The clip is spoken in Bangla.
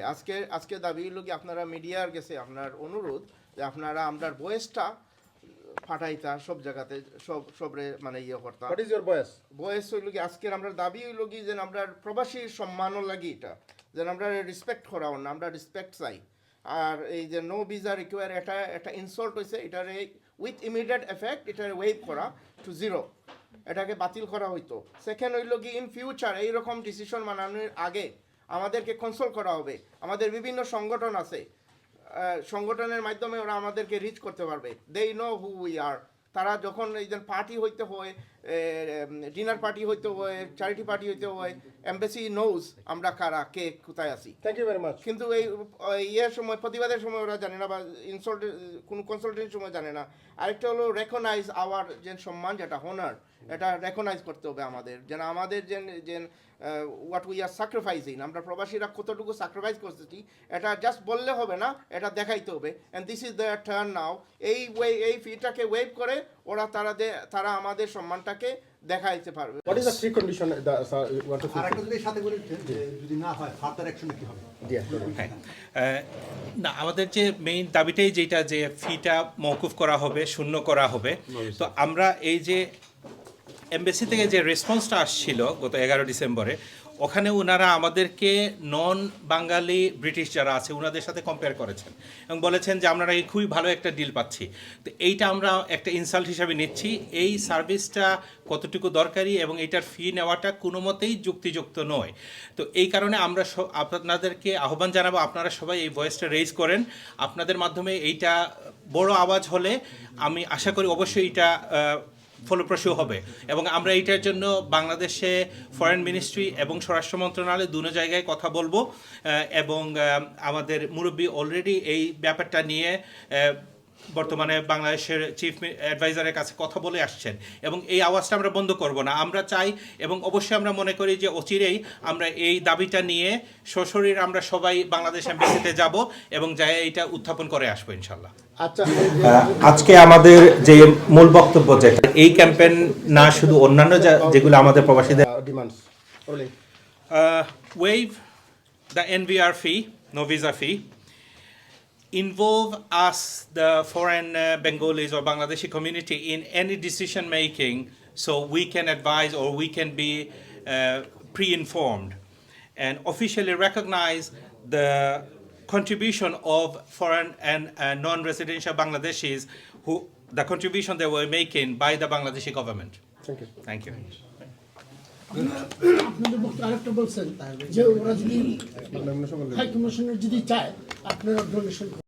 থাকে। আজকে আজকে দাবি হলো কি আপনারা মিডিয়ার গেছে আপনার অনুরোধ যে আপনারা আপনার বয়সটা ফাটাইতা সব জায়গাতে সব সবরে মানে ইয়ে করতা। হোয়াট ইজ ইউর বয়স? বয়স হইল কি আজকের আমরা দাবি হইল কি যে আমরা প্রবাসী সম্মানও লাগি এটা। যেন আমরা রেসপেক্ট করাও না আমরা রেসপেক্ট চাই। আর এই যে নো ভিসা রিকোয়ার এটা একটা ইনসল্ট হয়েছে এটার এই উইথ ইমিডিয়েট এফেক্ট এটারে ওয়েভ করা টু জিরো এটাকে বাতিল করা হইতো। সেকেন্ড হইল কি ইন ফিউচার এইরকম ডিসিশন মানানোর আগে আমাদেরকে কনসোল করা হবে। আমাদের বিভিন্ন সংগঠন আছে। সংগঠনের মাধ্যমে ওরা আমাদেরকে রিচ করতে পারবে। দে নো হু উই আর তারা যখন এই যে পার্টি হইতে হয় ডিনার পার্টি হইতে হয় চ্যারিটি পার্টি হইতে হয় এমবেসি নোজ আমরা কারা কে কোথায় আছি। থ্যাংক ইউ ভেরি মাচ কিন্তু এই ইয়ের সময় প্রতিবাদের সময় ওরা জানে না বা ইনসল্ট কোনো কনসালটেন্সির সময় জানে না। আরেকটা হলো রেকগনাইজ আওয়ার যে সম্মান যেটা হোনার এটা রেকগনাইজ করতে হবে আমাদের। যেন আমাদের যে যে হোয়াট উই আর স্যাক্রিফাইসিং আমরা প্রবাসীরা কতটুকু স্যাক্রিফাইস করতেছি এটা জাস্ট বললে হবে না এটা দেখাইতে হবে। And this is their turn now এই ওয়ে এই ফিটাকে ওয়েভ করে ওরা তারা তারা আমাদের সম্মানটাকে দেখাইতে পারবে। What is the precondition the want to আর একটা যদি সাথে বলি যে যদি না হয় ফার্দার অ্যাকশন কি হবে? আহ, না আমাদের যে মেইন দাবিটাই যেটা যে ফিটা মওকুফ করা হবে শূন্য করা হবে। তো আমরা এই যে এমবেসি থেকে যে রেসপন্সটা আসছিল গত এগারো ডিসেম্বরে, ওখানে ওনারা আমাদেরকে নন বাঙালি ব্রিটিশ যারা আছে ওনাদের সাথে কম্পেয়ার করেছেন এবং বলেছেন যে আমরা এই খুবই ভালো একটা ডিল পাচ্ছি। তো এইটা আমরা একটা ইনসাল্ট হিসাবে নিচ্ছি। এই সার্ভিসটা কতটুকু দরকারি এবং এটার ফি নেওয়াটা কোনো মতেই যুক্তিযুক্ত নয়। তো এই কারণে আমরা আপনাদেরকে আহ্বান জানাব, আপনারা সবাই এই ভয়েসটা রেজ করেন। আপনাদের মাধ্যমে এইটা বড় আওয়াজ হলে আমি আশা করি অবশ্যই এটা ফলপ্রসূ হবে। এবং আমরা এইটার জন্য বাংলাদেশে ফরেন মিনিস্ট্রি এবং স্বরাষ্ট্র মন্ত্রণালয় দুনো জায়গায় কথা বলব। এবং আমাদের মুরব্বী অলরেডি এই ব্যাপারটা নিয়ে বর্তমানে বাংলাদেশের চিফ অ্যাডভাইজারের কাছে কথা বলে আসছেন। এবং এই আওয়াজটা আমরা বন্ধ করব না। আমরা চাই এবং অবশ্যই আমরা মনে করি যে অচিরেই আমরা এই দাবিটা নিয়ে সশরীর আমরা সবাই বাংলাদেশ এম্বাসিতে যাব এবং যাই এইটা উত্থাপন করে আসব ইনশাল্লাহ আচ্ছা আজকে আমাদের যে মূল বক্তব্য যেটা এই ক্যাম্পেইন না শুধু অন্যান্য যেগুলো আমাদের প্রবাসীদের waive the NVR fee, no visa fee. Involve us, the foreign uh, Bengalis or Bangladeshi community, in any decision making so we can advise or we can be uh, pre informed. And officially recognize the contribution of foreign and uh, non residential Bangladeshis who the contribution they were making by the Bangladeshi government. Thank you Thank you. আপনাদের বক্তব্য আরেকটা বলছেন যে ওরা যদি হাই কমিশনের যদি চায় আপনারা ডোনেশন